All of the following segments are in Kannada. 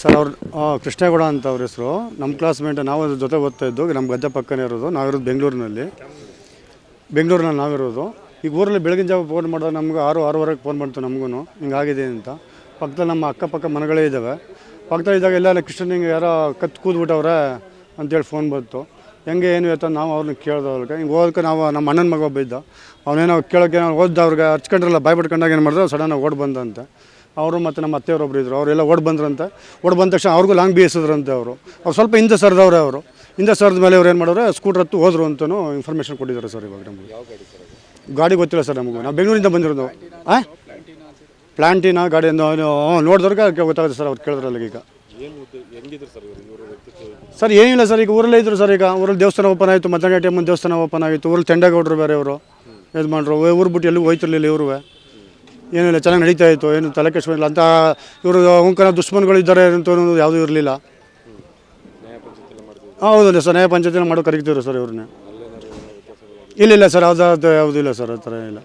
ಸರ್, ಅವ್ರು ಕೃಷ್ಣೇಗೌಡ ಅಂತ ಅವ್ರ ಹೆಸರು. ನಮ್ಮ ಕ್ಲಾಸ್ಮೇಟ್ ನಾವು ಅದ್ರ ಜೊತೆ ಓದ್ತಾ ಇದ್ದು ನಮ್ಮ ಗದ್ದೆ ಪಕ್ಕನೇ ಇರೋದು. ನಾವಿರೋದು ಬೆಂಗಳೂರಿನಲ್ಲಿ. ಬೆಂಗಳೂರಿನಲ್ಲಿ ನಾವಿರೋದು ಈಗ ಊರಲ್ಲಿ ಬೆಳಗಿನ ಜಾವ ಫೋನ್ ಮಾಡಿದಾಗ ನಮ್ಗೆ ಆರು, ಆರೂವರೆಗೆ ಫೋನ್ ಮಾಡ್ತು ನಮಗೂ ಹಿಂಗಾಗಿದೆ ಅಂತ. ಪಕ್ಕದಲ್ಲಿ ನಮ್ಮ ಅಕ್ಕಪಕ್ಕ ಮನೆಗಳೇ ಇದ್ದಾವೆ ಪಕ್ಕದಲ್ಲಿ ಇದ್ದಾಗ ಎಲ್ಲ ಹಿಂಗೆ ಯಾರೋ ಕತ್ತು ಕೂದ್ಬಿಟ್ಟವ್ರೆ ಅಂತೇಳಿ ಫೋನ್ ಬಂತು. ಹೆಂಗೆ, ಏನು ಎತ್ತ ನಾವು ಅವ್ರನ್ನ ಕೇಳ್ದವ್ರಿಗೆ ಹಿಂಗೆ ಹೋದಕ್ಕೆ ನಾವು, ನಮ್ಮ ಅಣ್ಣನ ಮಗ ಒಬ್ಬ ಇದ್ದ. ಅವನೇನೋ ಕೇಳೋಕ್ಕೆ ನಾವು ಓದ್ದವ್ರಿಗೆ ಹಚ್ಕೊಂಡ್ರಲ್ಲ ಬಾಯ್ ಏನು ಮಾಡಿದ್ರು ಸಡನ್ನಾಗಿ ಓಡ್ ಬಂದಂತೆ. ಅವರು ಮತ್ತು ನಮ್ಮ ಅತ್ತೆಯವರೊಬ್ಬರು ಇದ್ದರು ಅವರೆಲ್ಲ ಓಡ್ ಬಂದ್ರಂತೆ. ಓಡ್ ಬಂದ ತಕ್ಷಣ ಅವ್ರಿಗೂ ಲಾಂಗ್ ಬೀಸಿದ್ರಂತೆ ಅವರು. ಅವ್ರು ಸ್ವಲ್ಪ ಹಿಂದೆ ಸರ್ದವ್ರೆ ಅವರು. ಹಿಂದೆ ಸರ್ದ ಮೇಲೆ ಅವ್ರು ಏನು ಮಾಡೋರು ಸ್ಕೂಟ್ರ್ ಹತ್ತು ಹೋದ್ರು ಅಂತಲೂ ಇನ್ಫಾರ್ಮೇಷನ್ ಕೊಟ್ಟಿದ್ದಾರೆ ಸರ್ ಇವಾಗ ನಮಗೆ. ಗಾಡಿ ಗೊತ್ತಿಲ್ಲ ಸರ್ ನಮಗೂ. ನಾವು ಬೆಂಗಳೂರಿಂದ ಬಂದಿರೋದು. ಹಾಂ ಪ್ಲ್ಯಾಂಟಿನ ಗಾಡಿ ನೋಡಿದವ್ರಿಗೆ ಗೊತ್ತಾಗುತ್ತೆ ಸರ್ ಅವ್ರು ಕೇಳಿದ್ರಲ್ಲ ಈಗ. ಸರ್ ಏನಿಲ್ಲ ಸರ್ ಈಗ ಊರಲ್ಲೇ ಇದ್ರು ಸರ್ ಈಗ. ಊರಲ್ಲಿ ದೇವಸ್ಥಾನ ಓಪನ್ ಆಯಿತು ಮಧ್ಯಾಹ್ನ ಟೈಮ್ ದೇವಸ್ಥಾನ ಓಪನ್ ಆಯಿತು ಊರಲ್ಲಿ ತೆಂಡಗೌಡರು ಬೇರೆ ಇವರು. ಇದು ಮಾಡ್ರು ಊರು ಬಿಟ್ಟು ಎಲ್ಲೂ ಹೋಯ್ತಿರ್ಲಿಲ್ಲ ಇವರು ಏನಿಲ್ಲ ಚೆನ್ನಾಗಿ ನಡೀತಾ ಇತ್ತು, ಏನು ತಲೆ ಕೆಡಿಸ್ಕೊಂಡಿಲ್ಲ ಅಂತ ಇವರು ಒಂಕನ ದುಷ್ಮನ್ಗಳು ಇದ್ದಾರೆ ಅಂತ ಯಾವುದೂ ಇರಲಿಲ್ಲ. ಹೌದಲ್ಲ ಸರ್, ನ್ಯಾಯ ಪಂಚಾಯತಿನ ಮಾಡೋ ಕರಿತಿದ್ರು ಸರ್ ಇವ್ರನ್ನ. ಇಲ್ಲ ಇಲ್ಲ ಸರ್, ಅದು ಯಾವುದೂ ಇಲ್ಲ ಸರ್, ಆ ಥರ ಇಲ್ಲ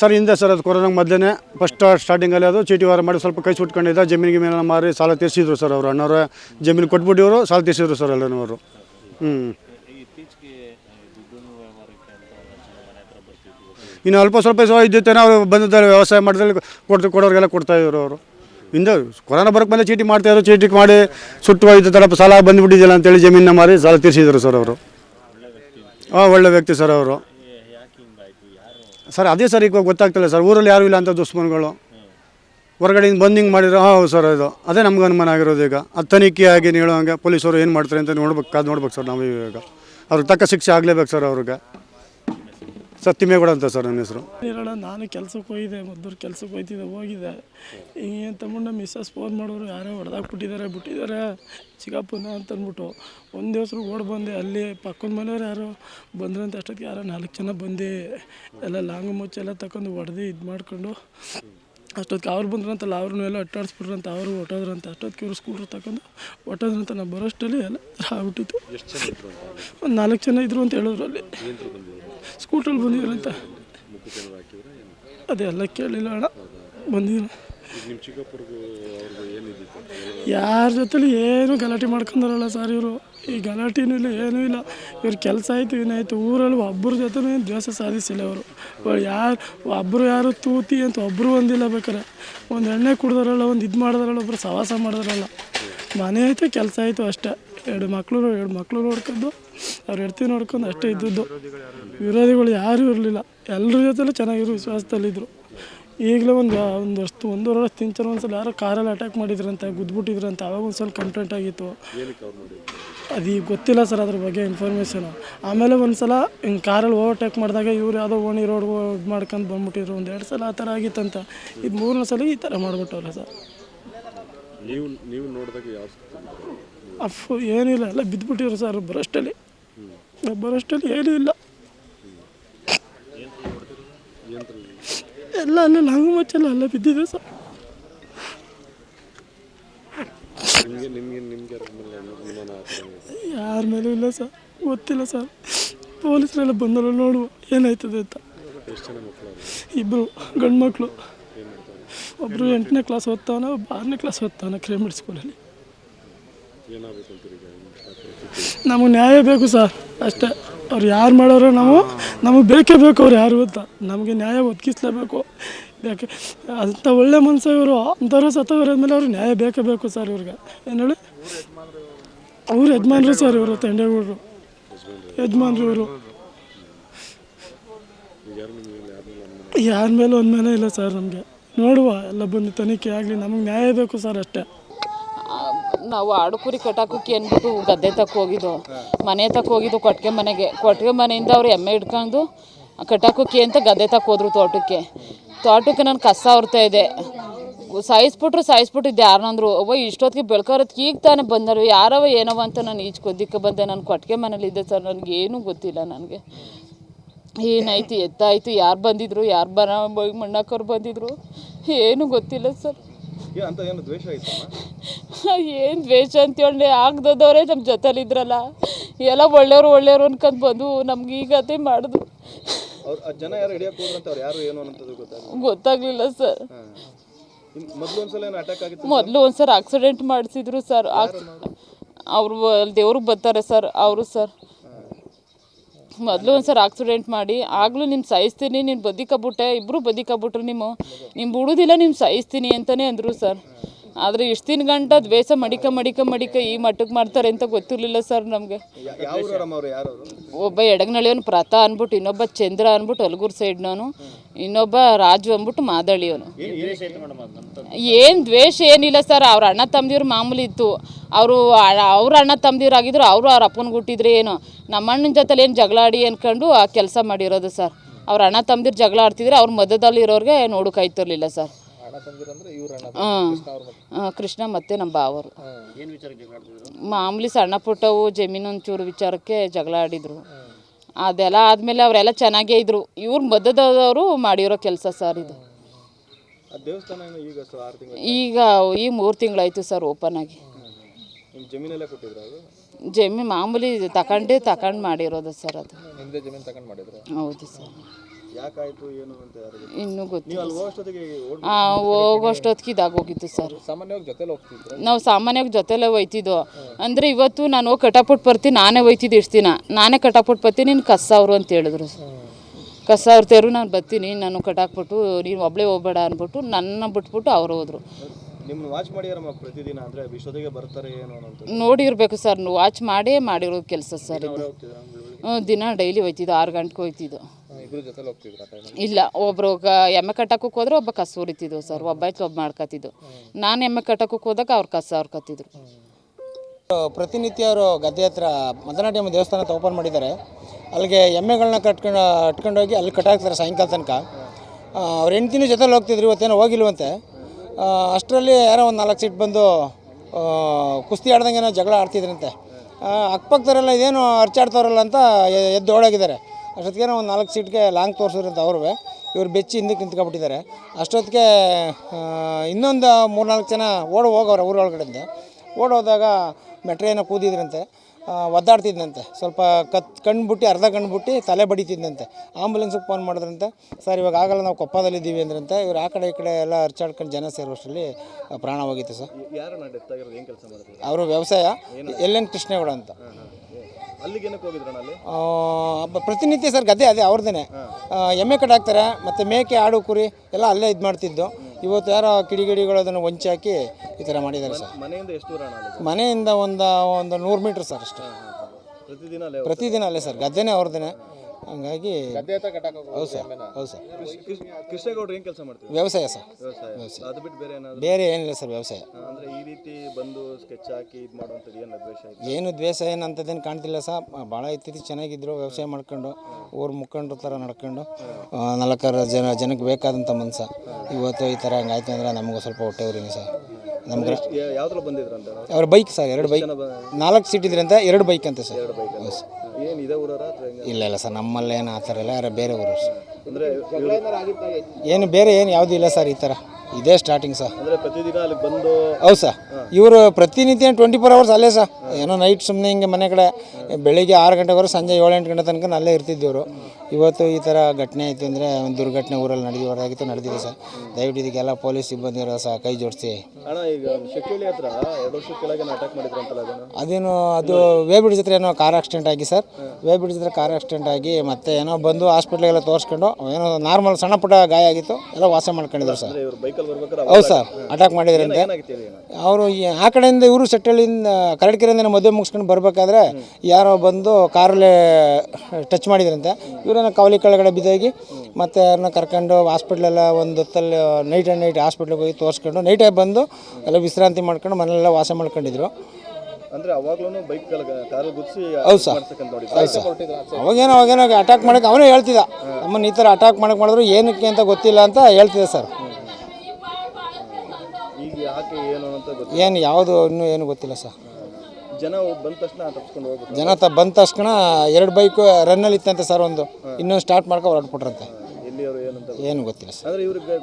ಸರ್, ಹಿಂದೆ ಸರ್, ಅದು ಕೊರೋನಾಗ ಮೊದಲೇ ಫಸ್ಟ್ ಸ್ಟಾರ್ಟಿಂಗಲ್ಲಿ ಅದು ಚೀಟಿ ವಾರ ಮಾಡಿ ಸ್ವಲ್ಪ ಕೈ ಸುಟ್ಕೊಂಡಿದ್ದ, ಜಮೀನಿಗೆ ಮೇಲೆ ಮಾರಿ ಸಾಲ ತೀರಿಸಿದ್ರು ಸರ್ ಅವರು. ಅಣ್ಣವ್ರ ಜಮೀನು ಕೊಟ್ಬಿಟ್ಟಿವರು, ಸಾಲ ತೀರಿಸಿದ್ರು ಸರ್ ಎಲ್ಲನೂ ಅವರು ಹ್ಞೂ ಇನ್ನು ಅಲ್ಪ ಸ್ವಲ್ಪ ಸೊ ಇದ್ದಿತ್ತೇನೋ ಅವರು ಬಂದಿದ್ದಾರೆ ವ್ಯವಸಾಯ ಮಾಡಿದ್ರೆ ಕೊಡ್ತು ಕೊಡೋರಿಗೆಲ್ಲ ಕೊಡ್ತಾಯಿದ್ರು ಅವರು. ಹಿಂದೆ ಕೊರೋನಾ ಬರೋಕ್ಕೆ ಮೇಲೆ ಚೀಟಿ ಮಾಡ್ತಾ ಮಾಡ್ತಾಯಿದ್ರು ಚೀಟಿ ಮಾಡಿ ಸುಟ್ಟು ಹೋಯ್ತು ತಡಪ್ಪ ಸಾಲ ಬಂದುಬಿಟ್ಟಿದ್ದಿಲ್ಲ ಅಂತೇಳಿ ಜಮೀನನ್ನ ಮಾರಿ ಸಾಲ ತೀರಿಸಿದ್ರು ಸರ್ ಅವರು. ಹಾಂ ಒಳ್ಳೆ ವ್ಯಕ್ತಿ ಸರ್ ಅವರು. ಸರ್, ಅದೇ ಸರ್ ಈಗ ಗೊತ್ತಾಗ್ತಿಲ್ಲ ಸರ್, ಊರಲ್ಲಿ ಯಾರೂ ಇಲ್ಲ ಅಂತ ದುಶ್ಮನ್ಗಳು. ಹೊರಗಡೆಯಿಂದ ಬಂದು ಹಿಂಗೆ ಮಾಡಿದ್ರು ಹಾಂ ಹೌದು ಸರ್ ಇದು. ಅದೇ ನಮ್ಗೆ ಅನುಮಾನ ಆಗಿರೋದು ಈಗ. ಅದು ತನಿಖೆ ಆಗಿ ಹಂಗೆ ಪೊಲೀಸರು ಏನು ಮಾಡ್ತಾರೆ ಅಂತ ನೋಡ್ಬೇಕು ಅದು ನೋಡ್ಬೇಕು ಸರ್ ನಾವು ಇವಾಗ. ಅವ್ರಿಗೆ ತಕ್ಕ ಶಿಕ್ಷೆ ಆಗಲೇಬೇಕು ಸರ್ ಅವ್ರಿಗೆ. ಸರ್ ತಿಮ್ಮೇಗೌಡ ಅಂತ ಸರ್ ನನ್ನ ಹೆಸರು. ಇರೋಣ ನಾನು ಕೆಲ್ಸಕ್ಕೆ ಹೋಗಿದ್ದೆ ಮದ್ದೂರು ಕೆಲ್ಸಕ್ಕೆ ಹೋಯ್ತಿದ್ದೆ ಹೋಗಿದ್ದೆ. ಹಿಂಗೆ ತಗೊಂಡು ನಮ್ಮ ಮಿಸ್ಸಸ್ ಫೋನ್ ಮಾಡೋರು ಯಾರೋ ಹೊಡೆದಾಕ್ಬಿಟ್ಟಿದ್ದಾರೆ ಬಿಟ್ಟಿದ್ದಾರೆ ಚಿಕ್ಕಪ್ಪನ ಅಂತ ಅಂದ್ಬಿಟ್ಟು ಒಂದು ದಿವಸ ಓಡ್ ಬಂದೆ ಅಲ್ಲಿ ಪಕ್ಕದ ಮನೆಯವ್ರು ಯಾರೋ ಬಂದ್ರಂತ ಅಷ್ಟೊತ್ತಿಗೆ ಯಾರೋ ನಾಲ್ಕು ಜನ ಬಂದು ಎಲ್ಲ ಲಾಂಗ್ ಮುಚ್ಚ ಎಲ್ಲ ತಗೊಂಡು ಹೊಡೆದು ಇದು ಮಾಡ್ಕೊಂಡು ಅಷ್ಟೊತ್ತಿಗೆ ಅವ್ರು ಬಂದ್ರಂತಲ್ಲ ಅವ್ರನ್ನೂ ಎಲ್ಲ ಅಟ್ಟಾಡಿಸ್ಬಿಟ್ರಂತ ಅವರು ಹೊಟ್ಟೋದ್ರಂತ ಅಷ್ಟೊತ್ತಿಗೆ ಇವ್ರು ಸ್ಕೂಟ್ರ್ ತಗೊಂಡು ಹೊಟ್ಟೋದ್ರಂತ ನಾವು ಬರೋಷ್ಟಲ್ಲಿ ಎಲ್ಲ ಆಗ್ಬಿಟ್ಟಿತ್ತು ಒಂದು ನಾಲ್ಕು ಜನ ಇದ್ರು ಅಂತ ಹೇಳಿದ್ರು ಅಲ್ಲಿ ಸ್ಕೂಟ್ರಲ್ಲಿ ಬಂದಿದ್ರಂತ ಅದೆಲ್ಲ ಕೇಳಿಲ್ಲ ಅಣ್ಣ. ಬಂದಿದ್ರು ಯಾರ ಜೊತೆಲಿ ಏನು ಗಲಾಟೆ ಮಾಡ್ಕೊಂಡಾರಲ್ಲ ಸರ್ ಇವರು. ಈ ಗಲಾಟೆನೂ ಇಲ್ಲ, ಏನೂ ಇಲ್ಲ. ಇವ್ರ ಕೆಲಸ ಆಯಿತು ಏನಾಯಿತು ಊರಲ್ಲಿ ಒಬ್ಬರ ಜೊತೆ ದ್ವೇಷ ಸಾಧಿಸಿಲ್ಲ ಅವರು ಯಾರು ಒಬ್ಬರು ಯಾರು ತೂತಿ ಅಂತ ಒಬ್ಬರು ಒಂದಿಲ್ಲ ಬೇಕಾರೆ. ಒಂದು ಎಣ್ಣೆ ಕುಡ್ದಾರಲ್ಲ, ಒಂದು ಇದು ಮಾಡಿದಾರಲ್ಲ ಒಬ್ಬರು ಸವಾಸ ಮಾಡಿದಾರಲ್ಲ. ಮನೆ ಆಯಿತು, ಕೆಲಸ ಆಯಿತು ಅಷ್ಟೇ. ಎರಡು ಮಕ್ಕಳು ಎರಡು ಮಕ್ಕಳು ನೋಡ್ಕೊಂಡು, ಅವ್ರು ಹೆಡ್ತಿ ನೋಡ್ಕೊಂಡು ಅಷ್ಟೇ ಇದ್ದದ್ದು. ವಿರೋಧಿಗಳು ಯಾರೂ ಇರಲಿಲ್ಲ. ಎಲ್ಲರ ಜೊತೆಲೂ ಚೆನ್ನಾಗಿರೋ ವಿಶ್ವಾಸದಲ್ಲಿದ್ದರು ಈಗಲೇ ಒಂದು ಒಂದು ವರ್ಷ ಒಂದೂವರೆ ವರ್ಷ ತಿಂಚರ ಒಂದ್ಸಲ ಯಾರೋ ಕಾರಲ್ಲಿ ಅಟ್ಯಾಕ್ ಮಾಡಿದ್ರಂತೆ, ಗುದ್ಬಿಟ್ಟಿದ್ರಂತೆ, ಅವಾಗ ಒಂದು ಸಲ ಕಂಪ್ಲೇಂಟ್ ಆಗಿತ್ತು. ಅದು ಈಗ ಗೊತ್ತಿಲ್ಲ ಸರ್ ಅದ್ರ ಬಗ್ಗೆ ಇನ್ಫಾರ್ಮೇಷನು ಆಮೇಲೆ ಒಂದು ಸಲ ಹಿಂಗೆ ಕಾರಲ್ಲಿ ಓವರ್ಟೇಕ್ ಮಾಡಿದಾಗ ಇವ್ರು ಯಾವುದೋ ಓಣಿ ರೋಡ್ ಇದು ಮಾಡ್ಕೊಂಡು ಬಂದ್ಬಿಟ್ಟಿದ್ರು. ಒಂದು ಎರಡು ಸಲ ಆ ಥರ ಆಗಿತ್ತಂತ. ಇದು ಮೂರನೇ ಸಲ ಈ ಥರ ಮಾಡಿಬಿಟ್ಟವ್ರೆ ಸರ್. ನೀವು ನೀವು ನೋಡಿದಾಗ ಯಾವ ಅಫ್ ಏನಿಲ್ಲ ಎಲ್ಲ ಬಿದ್ದುಬಿಟ್ಟಿದ್ರು ಸರ್ ಬರೋಷ್ಟಲ್ಲಿ. ಬರೋಷ್ಟಲ್ಲಿ ಏನೂ ಇಲ್ಲ. ಎಲ್ಲ ಅಲ್ಲ ಲಾಂಗ್ ಮಚ್ಚೆಲ್ಲ ಅಲ್ಲ ಬಿದ್ದಿದೆ ಸರ್. ಯಾರ ಮೇಲೂ ಇಲ್ಲ ಸರ್ ಗೊತ್ತಿಲ್ಲ ಸರ್. ಪೊಲೀಸರೆಲ್ಲ ಬಂದರು ನೋಡುವ ಏನಾಯ್ತದೆ ಅಂತ. ಇಬ್ಬರು ಗಂಡು ಮಕ್ಕಳು ಒಬ್ಬರು ಎಂಟನೇ ಕ್ಲಾಸ್ ಓದ್ತಾವನ ಒಬ್ಬ ಆರನೇ ಕ್ಲಾಸ್ ಓದ್ತಾವನ ಕ್ರೇಮಿಡ್ ಸ್ಕೂಲಲ್ಲಿ ನಮಗೆ ನ್ಯಾಯ ಬೇಕು ಸರ್, ಅಷ್ಟೇ. ಅವ್ರು ಯಾರು ಮಾಡೋರು ನಾವು, ನಮಗೆ ಬೇಕೇ ಬೇಕು ಅವ್ರು ಯಾರು ಅಂತ. ನಮಗೆ ನ್ಯಾಯ ಒದಗಿಸ್ಲೇಬೇಕು. ಯಾಕೆ, ಅಂಥ ಒಳ್ಳೆ ಮನಸ್ಸು ಇವರು, ಅಂಥವ್ರು ಸತ್ತವ್ರ ಮೇಲೆ ಅವ್ರು ನ್ಯಾಯ ಬೇಕೇ ಬೇಕು ಸರ್ ಇವ್ರಿಗೆ. ಏನು ಹೇಳಿ? ಅವ್ರು ಯಜಮಾನ್ರು ಸರ್ ಇವರು ತಂಡೇಗೌಡರು ಯಜಮಾನ್ರು ಇವರು. ಯಾರು ಮೇಲೂ ಒಂದ್ಮೇಲೆ ಇಲ್ಲ ಸರ್ ನಮಗೆ. ನೋಡುವ, ಎಲ್ಲ ಬಂದು ತನಿಖೆ ಆಗಲಿ, ನಮಗೆ ನ್ಯಾಯ ಬೇಕು ಸರ್ ಅಷ್ಟೇ. ನಾವು ಆಡು ಕುರಿ ಕಟ್ಟಾಕಕ್ಕೆ ಅಂದ್ಬಿಟ್ಟು ಗದ್ದೆ ತಕ್ಕ ಹೋಗಿದ್ದು, ಮನೆ ತಕ್ಕ ಹೋಗಿದ್ದು ಕೊಟ್ಟಿಗೆ ಮನೆಗೆ. ಕೊಟ್ಟಿಗೆ ಮನೆಯಿಂದ ಅವ್ರು ಎಮ್ಮೆ ಹಿಡ್ಕೊಂಡು ಕಟಾಕುಕ್ಕಿ ಅಂತ ಗದ್ದೆ ತಕ್ಕ ಹೋದ್ರು ತೋಟಕ್ಕೆ. ತೋಟಕ್ಕೆ ನಾನು ಕಸ ಹೊರ್ತಾ ಇದೆ. ಸಾಯಿಸ್ಬಿಟ್ರು ಸಾಯಿಸ್ಬಿಟ್ಟಿದ್ದೆ ಯಾರನ್ನಂದ್ರು ಅವ್ವ ಇಷ್ಟೊತ್ತಿಗೆ ಬೆಳ್ಕೋರತ್ ಈಗ ತಾನೇ ಬಂದರು ಯಾರವ ಏನವ ಅಂತ ನಾನು ಈಚ್ ಕೊದ್ದಿಕ್ಕೆ ಬಂದೆ, ನಾನು ಕೊಟ್ಟಿಗೆ ಮನೇಲಿದ್ದೆ ಸರ್, ನನಗೇನು ಗೊತ್ತಿಲ್ಲ ನನಗೆ. ಏನಾಯ್ತು ಎತ್ತಾಯಿತು ಯಾರು ಬಂದಿದ್ರು, ಯಾರು ಬರ ಮಣ್ಣಾಕೋರು ಬಂದಿದ್ರು, ಏನೂ ಗೊತ್ತಿಲ್ಲ ಸರ್. ಏನು ದ್ವೇಷ ಅಂತೇಳಿ ಆಗದವರೇ ನಮ್ಮ ಜೊತೆಲಿದ್ರಲ್ಲ ಎಲ್ಲ ಒಳ್ಳೆಯವ್ರು ಒಳ್ಳೆಯವ್ರು ಅನ್ಕೊಂಡ್ ಬಂದು ನಮ್ಗೆ ಈಗ ಅದೇ ಮಾಡಿದ್ರು ಜನ ಯಾರು ಹಿಡಿಯಕ್ಕೆ ಹೋದ್ರಂತ ಅವ್ರು ಯಾರು ಏನು ಅನ್ನೋದು ಗೊತ್ತಾಗ ಗೊತ್ತಾಗ್ಲಿಲ್ಲ ಸರ್. ಮೊದಲು ಒಂದ್ಸಲ ಏನು ಅಟ್ಯಾಕ್ ಆಗಿತ್ತು ಮೊದಲು ಒಂದು ಸರ್ ಆಕ್ಸಿಡೆಂಟ್ ಮಾಡಿಸಿದ್ರು ಸರ್. ಅವರು ದೇವ್ರಿಗೆ ಬರ್ತಾರೆ ಸರ್. ಅವರು ಸರ್. ಮೊದಲು ಒಂದು ಸರ್ ಆಕ್ಸಿಡೆಂಟ್ ಮಾಡಿ, ಆಗಲೂ ನಿಮ್ಮ ಸಾಯಿಸ್ತೀನಿ ನೀನು ಬದಿಕಬಿಟ್ಟೆ ಇಬ್ಬರು ಬದಿಕಬಿಟ್ರು ನಿಮ್ಮ ನಿಮ್ಮ ಬಿಡೋದಿಲ್ಲ ನಿಮ್ಮ ಸಾಯಿಸ್ತೀನಿ ಅಂತಲೇ ಅಂದರು ಸರ್. ಆದರೆ ಇಷ್ಟು ದಿನ ಗಂಟ ದ್ವೇಷ ಮಡಿಕ ಮಡಿಕ ಮಡಿಕ ಈ ಮಟ್ಟಕ್ಕೆ ಮಾಡ್ತಾರೆ ಅಂತ ಗೊತ್ತಿರಲಿಲ್ಲ ಸರ್ ನಮಗೆ. ಒಬ್ಬ ಎಡಗನಳಿಯವನು ಪ್ರತಾ ಅಂದ್ಬಿಟ್ಟು ಇನ್ನೊಬ್ಬ ಚಂದ್ರ ಅಂದ್ಬಿಟ್ಟು ಅಲ್ಗೂರ್ ಸೈಡ್ನವನು ಇನ್ನೊಬ್ಬ ರಾಜು ಅಂದ್ಬಿಟ್ಟು ಮಾದಳಿಯವನು ಏನು ದ್ವೇಷ ಏನಿಲ್ಲ ಸರ್ ಅವ್ರ ಅಣ್ಣ ತಮ್ಮದಿವ್ರು ಮಾಮೂಲಿ ಇತ್ತು. ಅವರು ಅವ್ರ ಅಣ್ಣ ತಮ್ಮದಿವ್ರು ಆಗಿದ್ರು ಅವರು ಅವ್ರ ಅಪ್ಪನ ಗುಟ್ಟಿದ್ರೆ ಏನು? ನಮ್ಮ ಅಣ್ಣನ ಜೊತೆಲಿ ಏನು ಜಗಳಾಡಿ ಅನ್ಕೊಂಡು ಆ ಕೆಲಸ ಮಾಡಿರೋದು ಸರ್. ಅವ್ರ ಅಣ್ಣ ತಮ್ಮದಿರು ಜಗಳ ಆಡ್ತಿದ್ರೆ ಅವ್ರ ಮಧ್ಯದಲ್ಲಿ ಇರೋರಿಗೆ ನೋಡೋಕಾಯ್ತಿರ್ಲಿಲ್ಲ ಸರ್. ಹಾಂ ಕೃಷ್ಣ ಮತ್ತು ನಮ್ಮ ಬಾವರು ಮಾಮೂಲಿ ಸಣ್ಣ ಪುಟ್ಟವು ಜಮೀನು ಒಂಚೂರು ವಿಚಾರಕ್ಕೆ ಜಗಳ ಆಡಿದರು. ಅದೆಲ್ಲ ಆದಮೇಲೆ ಅವರೆಲ್ಲ ಚೆನ್ನಾಗೇ ಇದ್ರು. ಇವ್ರ ಮದ್ದದವರು ಮಾಡಿರೋ ಕೆಲಸ ಸರ್ ಇದು. ಆ ದೇವಸ್ಥಾನ ಏನು ಈಗ ಈ ಮೂರು ತಿಂಗಳಾಯ್ತು ಸರ್ ಓಪನ್ ಆಗಿ. ನಿಮ್ಮ ಜಮೀನೆಲ್ಲ ಕೊಟ್ಟಿದ್ರು ಅದು? ಜಮೀನು ಮಾಮೂಲಿ ತಕೊಂಡೇ ತಗೊಂಡು ಮಾಡಿರೋದು ಸರ್ ಅದು. ನಿಮ್ಮದೇ ಜಮೀನು ತಗೊಂಡು ಮಾಡಿದ್ರು? ಹೌದು ಸರ್. ಯಾಕಾಯ್ತು ಏನು ಅಂತ ಯಾರಿಗೆ ಇನ್ನೂ ಗೊತ್ತಿಲ್ಲ ಹೋಗೋಷ್ಟೊತ್ತಿಗೆ ಇದಾಗೋಗಿತ್ತು ಸರ್. ಸಾಮಾನ್ಯವಾಗಿ ಜೊತೆಲಿ ಹೋಗ್ತಿದ್ರು? ನಾವು ಸಾಮಾನ್ಯವಾಗಿ ಜೊತೆಲೇ ಒಯ್ತಿದ್ದೋ ಅಂದರೆ ಇವತ್ತು ನಾನು ಹೋಗಿ ಕಟಾಪುಟ್ ಬರ್ತೀನಿ ನಾನೇ ಒಯ್ತಿದ್ದು ಇಷ್ಟು ದಿನ. ನಾನೇ ಕಟಾಪುಟ್ ಬರ್ತೀನಿ ನೀನು ಕಸ ಅವರು ಅಂತ ಹೇಳಿದ್ರು. ಕಸ ಅವ್ರ ತೇರು ನಾನು ಬರ್ತೀನಿ ನಾನು ಕಟಾಕ್ಬಿಟ್ಟು ನೀನು ಒಬ್ಬಳೇ ಹೋಗ್ಬೇಡ ಅಂದ್ಬಿಟ್ಟು ನನ್ನ ಬಿಟ್ಬಿಟ್ಟು ಅವ್ರು ಹೋದ್ರು. ನಿಮ್ಮನ್ನ ವಾಚ್ ಮಾಡಿದಾರಮ್ಮ ಪ್ರತಿದಿನ ಅಂದ್ರೆ ಬರ್ತಾರೆ ಏನು ಅನ್ನೋಂಥದ್ದು ನೋಡಿರ್ಬೇಕು ಸರ್ ವಾಚ್ ಮಾಡೇ ಮಾಡಿರೋ ಕೆಲಸ ಸರ್ ಇದು. ಹ್ಞೂ ದಿನ ಡೈಲಿ ಹೋಯ್ತಿದ್ದು ಆರು ಗಂಟೆಗೆ ಹೋಯ್ತಿದ್ದು. ಇಬ್ಬರು ಜೊತೆಲಿ ಹೋಗ್ತಿದ್ರು ಇಲ್ಲ ಒಬ್ರು ಗ ಎಮ್ಮೆ ಕಟ್ಟಕ್ಕೆ ಹೋದ್ರೆ ಒಬ್ಬ ಕಸ ಉರಿತಿದ್ವು ಸರ್ ಒಬ್ಬ ಆಯ್ತು ಒಬ್ಬ ಮಾಡ್ಕೊತಿದ್ದು ನಾನು ಎಮ್ಮೆ ಕಟ್ಟಕ್ಕೆ ಹೋದಾಗ ಅವ್ರು ಕಸ ಅವ್ರ್ಕತ್ತಿದ್ರು ಪ್ರತಿನಿತ್ಯ ಅವರು ಗದ್ದೆ ಹತ್ರ ಮದನಾಟ್ಯಮ್ಮ ದೇವಸ್ಥಾನ ಹತ್ರ ಓಪನ್ ಮಾಡಿದ್ದಾರೆ. ಅಲ್ಲಿಗೆ ಎಮ್ಮೆಗಳನ್ನ ಕಟ್ಕೊಂಡು ಅಟ್ಕೊಂಡೋಗಿ ಅಲ್ಲಿ ಕಟ್ಟಾಕ್ತಾರೆ ಸಾಯಂಕಾಲ ತನಕ. ಆ, ಅವ್ರ ಹೆಂಡ್ತಿನೂ ಜೊತೆಲಿ ಹೋಗ್ತಿದ್ರು ಇವತ್ತೇನೋ ಹೋಗಿಲ್ವಂತೆ. ಅಷ್ಟರಲ್ಲಿ ಯಾರೋ ಒಂದು ನಾಲ್ಕು ಸೀಟ್ ಬಂದು ಕುಸ್ತಿ ಆಡ್ದಂಗೆ ಏನೋ ಜಗಳ ಆಡ್ತಿದ್ರಂತೆ. ಅಕ್ಕಪಕ್ಕದವರೆಲ್ಲ ಇದೇನು ಅರ್ಚಾಡ್ತವ್ರಲ್ಲ ಅಂತ ಎದ್ದು ಓಡಾಗಿದ್ದಾರೆ. ಅಷ್ಟೊತ್ತಿಗೇನೋ ಒಂದು ನಾಲ್ಕು ಸೀಟ್ಗೆ ಲಾಂಗ್ ತೋರಿಸಿದ್ರಂತ ಅವ್ರೂ ಇವ್ರು ಬೆಚ್ಚಿ ಹಿಂದಕ್ಕೆ ನಿಂತ್ಕೊಬಿಟ್ಟಿದ್ದಾರೆ ಅಷ್ಟೊತ್ತಿಗೆ ಇನ್ನೊಂದು ಇನ್ನೊಂದು ಮೂರ್ನಾಲ್ಕು ಜನ ಓಡಿ ಹೋಗವ್ರೆ ಊರೊಳಗಡೆಯಿಂದ. ಓಡೋದಾಗ ಮೆಟ್ರೇನೋ ಕೂದಿದ್ರಂತೆ ಒದ್ದಾಡ್ತಿದ್ದಂತೆ ಸ್ವಲ್ಪ ಕತ್ ಕಣ್ಬಿಟ್ಟು ಅರ್ಧ ಕಣ್ಬಿಟ್ಟು ತಲೆ ಬಡಿತಿದ್ದಂತೆ ಆಂಬುಲೆನ್ಸಿಗೆ ಫೋನ್ ಮಾಡಿದ್ರಂತೆ ಸರ್ ಇವಾಗ ಆಗಲ್ಲ ನಾವು ಕೊಪ್ಪದಲ್ಲಿದ್ದೀವಿ ಅಂದ್ರಂತೆ. ಇವ್ರು ಆ ಕಡೆ ಈ ಕಡೆ ಎಲ್ಲ ಅರ್ಚಾಡ್ಕೊಂಡು ಜನ ಸೇರುವಷ್ಟರಲ್ಲಿ ಪ್ರಾಣ ಹೋಗಿತ್ತು ಸರ್. ಅವರು ವ್ಯವಸಾಯ ಎಲ್ ಎನ್ ಕೃಷ್ಣೇಗೌಡ ಅಂತ. ಪ್ರತಿನಿತ್ಯ ಸರ್ ಗದ್ದೆ ಅದೇ ಅವ್ರದ್ದೇ ಎಮ್ಮೆ ಕಟ್ಟಾಕ್ತಾರೆ ಮತ್ತು ಮೇಕೆ ಆಡು ಕುರಿ ಎಲ್ಲ ಅಲ್ಲೇ ಇದು ಮಾಡ್ತಿದ್ದು ಇವತ್ತು ಯಾರೋ ಕಿಡಿಗಿಡಿಗಳು ಅದನ್ನು ಹೊಂಚಿ ಹಾಕಿ ಈ ಥರ ಮಾಡಿದ್ದಾರೆ ಸರ್. ಮನೆಯಿಂದ ಎಷ್ಟು ದೂರ ಮನೆಯಿಂದ ಒಂದು ಒಂದು ನೂರು ಮೀಟ್ರ್ ಸರ್ ಅಷ್ಟೇ. ಪ್ರತಿದಿನ ಅಲ್ಲೇ ಪ್ರತಿದಿನ ಅಲ್ಲೇ ಸರ್ ಗದ್ದೆನೇ ಅವ್ರದ್ದೇ. ಹಂಗಾಗಿ ಹೌದು ಸರ್ ಹೌದು ಸರ್. ಕೃಷ್ಣೇಗೌಡರು ಏನು ಕೆಲಸ ಮಾಡ್ತೀವಿ ವ್ಯವಸಾಯ ಸರ್. ವ್ಯವಸಾಯ. ಅದು ಬಿಟ್ಟು ಬೇರೆ ಏನಾದ್ರು? ಬೇರೆ ಏನಿಲ್ಲ ಸರ್ ವ್ಯವಸಾಯ. ಅಂದ್ರೆ ಈ ರೀತಿ ಬಂದು ಸ್ಕೆಚ್ ಹಾಕಿ ಇದು ಮಾಡುವಂಥದ್ದು ಏನು ದ್ವೇಷ ಆಯ್ತು? ಏನು ದ್ವೇಷ ಏನು ಕಾಣ್ತಿಲ್ಲ ಸರ್. ಭಾಳ ಇತ್ತೀಚೆಗೆ ಚೆನ್ನಾಗಿದ್ರು ವ್ಯವಸಾಯ ಮಾಡ್ಕೊಂಡು ಊರು ಮುಖಂಡ್ರ ಥರ ನಡ್ಕೊಂಡು ನಾಲ್ಕಾರು ಜನ ಜನಕ್ಕೆ ಬೇಕಾದಂಥ ಮನಸ ಇವತ್ತು ಈ ಥರ ಹಂಗಾಯ್ತು ಅಂದರೆ ನಮಗೂ ಸ್ವಲ್ಪ ಹೊಟ್ಟೆ ಉರಿನಿ ಸರ್. ನಮ್ಗೆ ಯಾವ್ದ್ರ ಅಂತ ಅವ್ರ? ಬೈಕ್ ಸರ್ ಎರಡು ಬೈಕ್ ನಾಲ್ಕು ಸೀಟ್ ಇದ್ರಂತೆ ಎರಡು ಬೈಕ್ ಅಂತ ಸರ್. Bike sir. ಇಲ್ಲ ಇಲ್ಲ ಸರ್ ನಮ್ಮಲ್ಲೇನು ಆ ಥರ ಇಲ್ಲ ಯಾರು ಬೇರೆ ಊರು ಸರ್. ಅಂದ್ರೆ ಏನು ಬೇರೆ ಏನು ಯಾವುದೂ ಇಲ್ಲ ಸರ್ ಈ ಥರ. ಇದೇ ಸ್ಟಾರ್ಟಿಂಗ್ ಸರ್. ಅಂದ್ರೆ ಪ್ರತಿದಿನ ಅಲ್ಲಿ ಬಂದು ಹೌದು ಸರ್. ಇವರು ಪ್ರತಿನಿತ್ಯ ಟ್ವೆಂಟಿ ಫೋರ್ ಅವರ್ಸ್ ಅಲ್ಲೇ ಸರ್. ಏನೋ ನೈಟ್ ಸುಮ್ಮನೆ ಹಿಂಗೆ ಮನೆ ಕಡೆ ಬೆಳಿಗ್ಗೆ ಆರು ಗಂಟೆವರೆಗೆ ಸಂಜೆ ಏಳು ಎಂಟು ಗಂಟೆ ತನಕ ಅಲ್ಲೇ ಇರ್ತಿದ್ದವರು ಇವತ್ತು ಈ ಥರ ಘಟನೆ ಆಯಿತು ಅಂದರೆ ಒಂದು ದುರ್ಘಟನೆ ಊರಲ್ಲಿ ನಡೆದಿರೋದಾಗಿತ್ತು ನಡೆದಿದೆ ಸರ್. ದಯವಿಟ್ಟು ಇದಕ್ಕೆಲ್ಲ ಪೊಲೀಸ್ ಸಿಬ್ಬಂದಿರು ಸಹ ಕೈ ಜೋಡಿಸಿ. ಅದೇನು ಅದು ವೇಬಿಡ್ ಜೊತೆ ಏನೋ ಕಾರ್ ಆಕ್ಸಿಡೆಂಟ್ ಆಗಿ ಸರ್. ವೇಬಿಡ್ ಜೊತೆ ಕಾರ್ ಆಕ್ಸಿಡೆಂಟ್ ಆಗಿ ಮತ್ತೆ ಏನೋ ಬಂದು ಹಾಸ್ಪಿಟ್ಲಿಗೆಲ್ಲ ತೋರಿಸ್ಕೊಂಡು ಏನೋ ನಾರ್ಮಲ್ ಸಣ್ಣ ಪುಟ್ಟ ಗಾಯ ಆಗಿತ್ತು ಎಲ್ಲ ವಾಸ ಮಾಡ್ಕೊಂಡಿದ್ರು ಸರ್. ಹೌದು ಸರ್ ಅಟ್ಯಾಕ್ ಮಾಡಿದ್ರಂತೆ ಅವರು ಆ ಕಡೆಯಿಂದ ಇವರು ಸೆಟ್ಟಳ್ಳಿಯಿಂದ ಕರಡ್ಕೆರೆಯಿಂದ ಮದುವೆ ಮುಗಿಸ್ಕೊಂಡು ಬರಬೇಕಾದ್ರೆ ಯಾರೋ ಬಂದು ಕಾರಲ್ಲೇ ಟಚ್ ಮಾಡಿದ್ರಂತೆ ಇವರನ್ನ ಕವಲಿ ಕೆಳಗಡೆ ಬಿದ್ದೋಗಿ ಮತ್ತೆ ಅವ್ರನ್ನ ಕರ್ಕೊಂಡು ಹಾಸ್ಪಿಟ್ಲೆಲ್ಲ ಒಂದು ಹೊತ್ತಲ್ಲಿ ನೈಟ್ ಆ್ಯಂಡ್ ನೈಟ್ ಹಾಸ್ಪಿಟ್ಲಿಗೆ ಹೋಗಿ ತೋರಿಸ್ಕೊಂಡು ನೈಟೇ ಬಂದು ಎಲ್ಲ ವಿಶ್ರಾಂತಿ ಮಾಡ್ಕೊಂಡು ಮನೆಯಲ್ಲೆಲ್ಲ ವಾಸ ಮಾಡ್ಕೊಂಡಿದ್ರು. ಅಂದ್ರೆ ಅವಾಗ್ಲೂ ಬೈಕ್ ಕಾರಲ್ಲಿ ಗುದ್ಸಿ ಹೌದು ಸರ್. ಹೌದು ಸರ್. ಅವಾಗೇನೋ ಅವಾಗೇನೋ ಅಟ್ಯಾಕ್ ಮಾಡಕ್ಕೆ ಅವನೇ ಹೇಳ್ತಿದ್ದ. ನಮ್ಮನ್ನ ಈ ಥರ ಅಟ್ಯಾಕ್ ಮಾಡಕ್ಕೆ ಮಾಡಿದ್ರು ಏನಕ್ಕೆ ಅಂತ ಗೊತ್ತಿಲ್ಲ ಅಂತ ಹೇಳ್ತಿದ್ದೆ ಸರ್. ಈಗ ಯಾಕೆ ಏನು ಅಂತ ಗೊತ್ತಿಲ್ಲ. ಏನು ಯಾವುದು ಇನ್ನೂ ಏನು ಗೊತ್ತಿಲ್ಲ ಸರ್. ಜನ ಬಂದ ತಕ್ಷಣ ತಪ್ಪಿಸ್ಕೊಂಡು ಹೋಗ್ಬಿಟ್ಟು ಜನ ತ ಬಂದ ತಕ್ಷಣ ಎರಡು ಬೈಕು ರನ್ನಲ್ಲಿ ಇತ್ತಂತೆ ಸರ್ ಒಂದು. ಇನ್ನೊಂದು ಸ್ಟಾರ್ಟ್ ಮಾಡ್ಕೊ ಹೊರಟ್ಬಿಟ್ರಂತೆ. ಎಲ್ಲಿ ಅವರು ಏನಂತ ಏನು ಗೊತ್ತಿಲ್ಲ ಸರ್. ಅಂದ್ರೆ ಇವ್ರಿಗೆ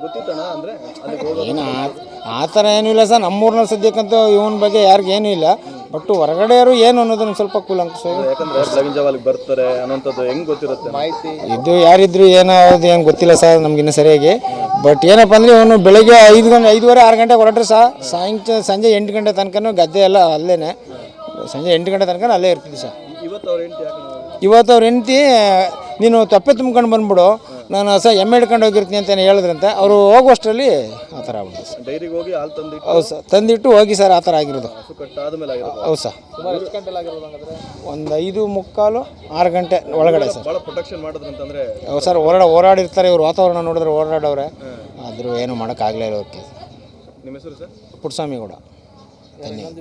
ಅಂದ್ರೆ ಅಲ್ಲಿಗೆ ಹೋಗೋ ಏನು ಆ- ಆ ಥರ ಏನೂ ಇಲ್ಲ ಸರ್. ನಮ್ಮೂರ್ನಲ್ಲಿ ಸದ್ಯಕ್ಕಂತೂ ಇವನ ಬಗ್ಗೆ ಯಾರಿಗೇನೂ ಇಲ್ಲ. ಬಟ್ ಹೊರಗಡೆಯವರು ಏನು ಅನ್ನೋದನ್ನ ಸ್ವಲ್ಪ ಕೂಲಂಕುಷವಾಗಿ ಯಾಕಂದ್ರೆ ಬೆಳಗಿನ ಜಾವ ಅಲ್ಲಿಗೆ ಬರ್ತಾರೆ ಅನ್ನೋಂಥದ್ದು ಹೆಂಗ್ ಗೊತ್ತಿರುತ್ತೆ? ಮಾಹಿತಿ. ಇದು ಯಾರಿದ್ರು ಏನೋ ಅದು ಏನು ಗೊತ್ತಿಲ್ಲ ಸರ್ ನಮಗಿನ್ನೂ ಸರಿಯಾಗಿ. ಬಟ್ ಏನಪ್ಪ ಅಂದರೆ ಅವನು ಬೆಳಗ್ಗೆ ಐದು ಗಂಟೆ ಐದುವರೆ ಆರು ಗಂಟೆಗೆ ಹೊರಟ್ರೆ ಸಹ ಸಾಯಂಕಾಲ ಸಂಜೆ ಎಂಟು ಗಂಟೆ ತನಕನೂ ಗದ್ದೆ ಎಲ್ಲ ಅಲ್ಲೇನೆ. ಸಂಜೆ ಎಂಟು ಗಂಟೆ ತನಕ ಅಲ್ಲೇ ಇರ್ತೀವಿ ಸರ್. ಇವತ್ತು ಅವ್ರ ಹೆಂಡತಿ ಇವತ್ತು ಅವ್ರ ಹೆಂಡತಿ ನೀನು ತಪ್ಪೆ ತುಂಬ್ಕೊಂಡು ಬಂದ್ಬಿಡು. ನಾನು ಸರ್ ಎಮ್ಮೆ ಹಿಡ್ಕೊಂಡು ಹೋಗಿರ್ತೀನಿ ಅಂತ ಹೇಳಿದ್ರಂತೆ. ಅವರು ಹೋಗುವಷ್ಟರಲ್ಲಿ ಆ ಥರ ಆಗ್ಬಿಡುತ್ತೆ ಸರ್. ಡೈರಿಗೆ ಹೋಗಿ ಹಾಲು ತಂದಿಟ್ಟು ಹೌದು ಸರ್. ತಂದಿಟ್ಟು ಹೋಗಿ ಸರ್ ಆ ಥರ ಆಗಿರೋದು. ಹಸು ಕಟ್ಟಾದ್ಮೇಲೆ ಆಗಿರೋದು. ಹೌದು ಸರ್. ಒಂದು ಐದು ಮುಕ್ಕಾಲು ಆರು ಗಂಟೆ ಒಳಗಡೆ ಸರ್. ಭಾಳ ಪ್ರೊಟೆಕ್ಷನ್ ಮಾಡಿದ್ರಂತಂದ್ರೆ ಹೌದು ಸರ್ ಓಡಾಡ ಓಡಾಡಿರ್ತಾರೆ ಇವರು. ವಾತಾವರಣ ನೋಡಿದ್ರೆ ಓಡಾಡವ್ರೆ ಆದರೂ ಏನು ಮಾಡೋಕ್ಕಾಗಲೇ ಇರೋಕ್ಕೆ ಓಕೆ ನಿಮ್ಮ ಹೆಸರು ಸರ್? ಪುಟ್ಸ್ವಾಮಿ ಕೂಡ ಧನ್ಯವಾದ